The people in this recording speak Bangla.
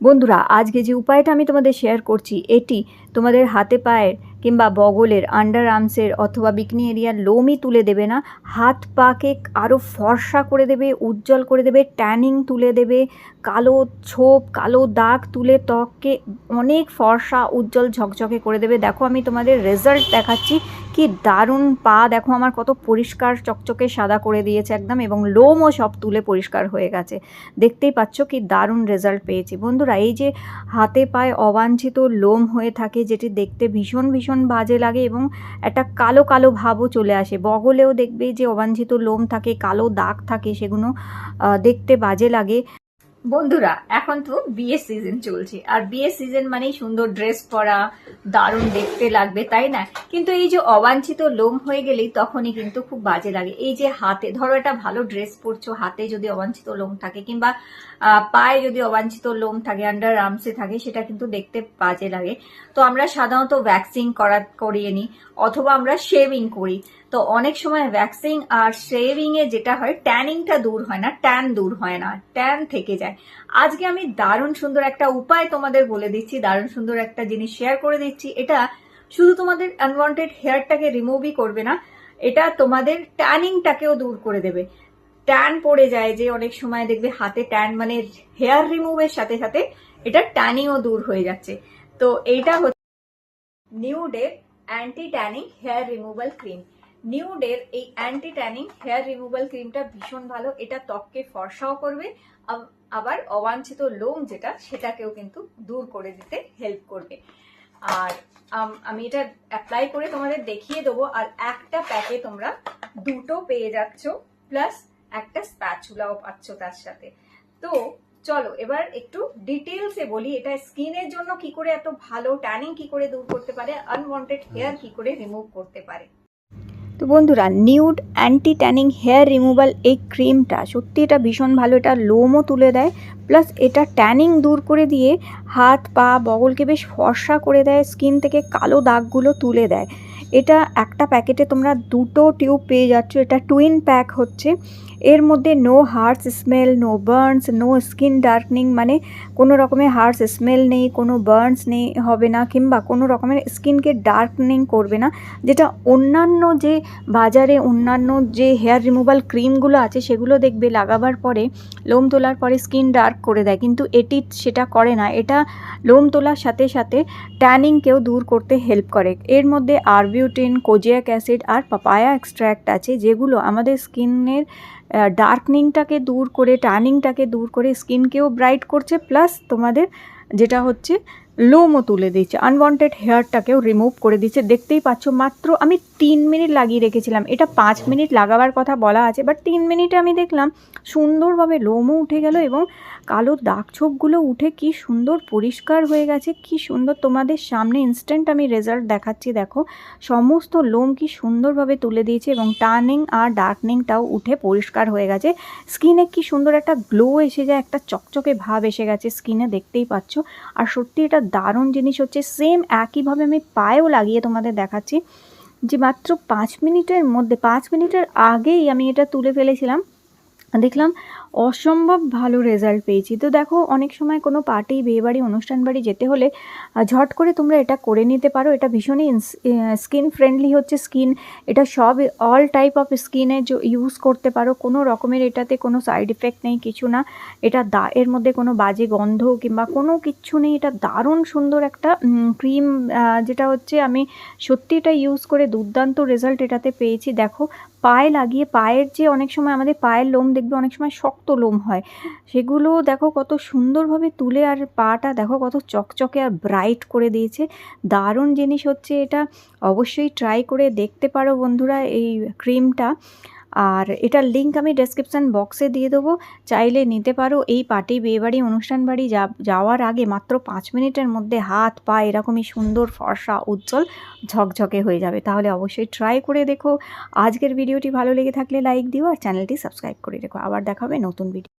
বন্ধুরা আজকে যে উপায়টা আমি তোমাদের শেয়ার করছি এটি তোমাদের হাতে পায়ের কিংবা বগলের আন্ডার আর্মসের অথবা বিকনি এরিয়ার লোমই তুলে দেবে না, হাত পাকে আরও ফর্সা করে দেবে, উজ্জ্বল করে দেবে ট্যানিং তুলে দেবে, কালো ছোপ, কালো দাগ তুলে ত্বককে অনেক ফর্সা, উজ্জ্বল, ঝকঝকে করে দেবে। দেখো আমি তোমাদের রেজাল্ট দেখাচ্ছি, কি দারুণ পা। দেখো আমার কত পরিষ্কার, চকচকে, সাদা করে দিয়েছে একদম, এবং লোমও সব তুলে পরিষ্কার হয়ে গেছে। দেখতেই পাচ্ছ কি দারুণ রেজাল্ট পেয়েছি। বন্ধুরা, এই যে হাতে পায়ে অবাঞ্ছিত লোম হয়ে থাকে, যেটি দেখতে ভীষণ ভীষণ বাজে লাগে এবং একটা কালো কালো ভাবও চলে আসে। বগলেও দেখবে যে অবাঞ্ছিত লোম থাকে, কালো দাগ থাকে, সেগুলো দেখতে বাজে লাগে। বন্ধুরা, এখন তো বিয়ের সিজন চলছে। আর বিয়ের সিজন মানেই সুন্দর ড্রেস পরা, দারুণ দেখতে লাগবে, তাই না? কিন্তু এই যে অবাঞ্ছিত লোম হয়ে গেলেই তখনই কিন্তু খুব বাজে লাগে। এই যে হাতে, ধরো একটা ভালো ড্রেস পরছো, হাতে যদি অবাঞ্ছিত লোম থাকে কিংবা পায়ে যদি অবাঞ্ছিত লোম থাকে আন্ডার আর্মসে থাকে, সেটা কিন্তু দেখতে বাজে লাগে। তো আমরা সাধারণত ভ্যাকসিন করা, করিয়ে নিই, অথবা আমরা শেভিং করি। তো অনেক সময় ভ্যাকসিন আর শেভিং এ যেটা হয় ট্যানিংটা দূর হয় না ট্যান দূর হয় না ট্যান থেকে যায়। আজকে আমি দারুণ সুন্দর একটা উপায় তোমাদের বলে দিচ্ছি, দারুণ সুন্দর একটা জিনিস শেয়ার করে দিচ্ছি। এটা শুধু তোমাদের আনওয়ান্টেড হেয়ারটাকে রিমুভই করবে না, এটা তোমাদের ট্যানিংটাকেও দূর করে দেবে। ট্যান পড়ে যায় যে অনেক সময় দেখবে হাতে ট্যান মানে হেয়ার রিমুভের সাথে সাথে এটা ট্যানিংও দূর হয়ে যাচ্ছে। তো এইটা হচ্ছে Nude anti tanning hair removal cream নিউডের এই অ্যান্টি ট্যানিং হেয়ার রিমুভাল ক্রিমটা ভীষণ ভালো। এটা ত্বককে ফর্সাও করবে আবার অবাঞ্ছিত লোম যেটা সেটাকেও কিন্তু দূর করে দিতে হেল্প করবে। আর আম- আমি এটা অ্যাপ্লাই করে তোমাদের দেখিয়ে দেবো। আর একটা প্যাকে তোমরা দুটো পেয়ে যাচ্ছ প্লাস একটা স্প্যাচুলাও পাচ্ছ তার সাথে। তো চলো এবার একটু ডিটেলসে বলি এটা স্কিনের জন্য কি করে এত ভালো ট্যানিং কি করে দূর করতে পারে আনওয়ান্টেড হেয়ার কি করে রিমুভ করতে পারে। তো বন্ধুরা Nude anti tanning hair removal এই ক্রিমটা সত্যি এটা ভীষণ ভালো, এটা লোমও তুলে দেয় প্লাস এটা ট্যানিং দূর করে দিয়ে হাত, পা, বগলকে বেশ ফর্সা করে দেয় স্কিন থেকে কালো দাগগুলো তুলে দেয়। এটা একটা প্যাকেটে তোমরা দুটো টিউব পেয়ে যাচ্ছ, এটা টুইন প্যাক হচ্ছে। এর মধ্যে no harsh smell no burns no skin darkening মানে কোনো রকমের হার্স স্মেল নেই, কোনো বার্নস নেই, হবে না, কিংবা কোনো রকমের স্কিনকে ডার্কনিং করবে না। যেটা অন্যান্য যে বাজারে অন্যান্য যে হেয়ার রিমুভাল ক্রিমগুলো আছে, সেগুলো দেখবে লাগাবার পরে, লোম তোলার পরে স্কিন ডার্ক করে দেয়। কিন্তু এটি সেটা করে না। এটা লোম তোলার সাথে সাথে ট্যানিংকেও দূর করতে হেল্প করে। এর মধ্যে আরবিউটিন কোজিয়াক অ্যাসিড আর পাপায়া এক্সট্র্যাক্ট আছে, যেগুলো আমাদের স্কিনের ডার্কনিংটাকে দূর করে টার্নিংটাকে দূর করে স্কিনকেও ব্রাইট করছে প্লাস তোমাদের যেটা হচ্ছে লোমও তুলে দিচ্ছে আনওয়ান্টেড হেয়ারটাকেও রিমুভ করে দিচ্ছে। দেখতেই পাচ্ছ, মাত্র আমি তিন মিনিট লাগিয়ে রেখেছিলাম। এটা পাঁচ মিনিট লাগাবার কথা বলা আছে বাট তিন মিনিটে আমি দেখলাম সুন্দরভাবে লোমও উঠে গেল এবং কালো দাগ ছোপগুলো উঠে কি সুন্দর পরিষ্কার হয়ে গেছে, কি সুন্দর তোমাদের সামনে ইনস্ট্যান্ট আমি রেজাল্ট দেখাচ্ছি, দেখো। সমস্ত লোম কি সুন্দরভাবে তুলে দিয়েছে এবং টার্নিং আর ডার্কনিংটাও উঠে পরিষ্কার হয়ে গেছে। স্কিনে কি সুন্দর একটা গ্লো এসে যায়, একটা চকচকে ভাব এসে গেছে স্কিনে দেখতেই পাচ্ছ। আর সত্যি এটা দারুণ জিনিস হচ্ছে সেম একইভাবে আমি পায়েও লাগিয়ে তোমাদের দেখাচ্ছি। যে মাত্র পাঁচ মিনিটের মধ্যে, পাঁচ মিনিটের আগেই আমি এটা তুলে ফেলেছিলাম। দেখলাম, অসম্ভব ভালো রেজাল্ট পেয়েছি। তো দেখো, অনেক সময় কোনো পার্টি বিয়েবাড়ি অনুষ্ঠান বাড়ি যেতে হলে ঝট করে তোমরা এটা করে নিতে পারো। এটা ভীষণই স্কিন ফ্রেন্ডলি হচ্ছে স্কিন এটা সব অল টাইপ অফ স্কিনে ইউজ করতে পারো। কোনো রকমের এটাতে কোনো সাইড এফেক্ট নেই, কিছু না। এটা দা, এর মধ্যে কোনো বাজে গন্ধ কিংবা কোনো কিচ্ছু নেই। এটা দারুণ সুন্দর একটা ক্রিম যেটা হচ্ছে আমি সত্যি এটা ইউজ করে দুর্দান্ত রেজাল্ট এটাতে পেয়েছি। দেখো, পায়ে লাগিয়ে, পায়ের যে অনেক সময় আমাদের পায়ের লোম দেখবে অনেক সময় শক্ত লোম হয়। সেগুলো দেখো কত সুন্দরভাবে তুলে আর পাটা দেখো কত চকচকে আর ব্রাইট করে দিয়েছে। দারুণ জিনিস হচ্ছে এটা। অবশ্যই ট্রাই করে দেখতে পারো বন্ধুরা এই ক্রিমটা আর এটার লিঙ্ক আমি ডেসক্রিপশান বক্সে দিয়ে দেবো। চাইলে নিতে পারো। এই পার্টি, বিয়েবাড়ি, অনুষ্ঠান বাড়ি যা- যাওয়ার আগে মাত্র পাঁচ মিনিটের মধ্যে হাত, পা এরকমই সুন্দর, ফর্সা, উজ্জ্বল, ঝকঝকে হয়ে যাবে। তাহলে অবশ্যই ট্রাই করে দেখো। আজকের ভিডিওটি ভালো লেগে থাকলে লাইক দিও আর চ্যানেলটি সাবস্ক্রাইব করে রেখো। আবার দেখাবে নতুন ভিডিও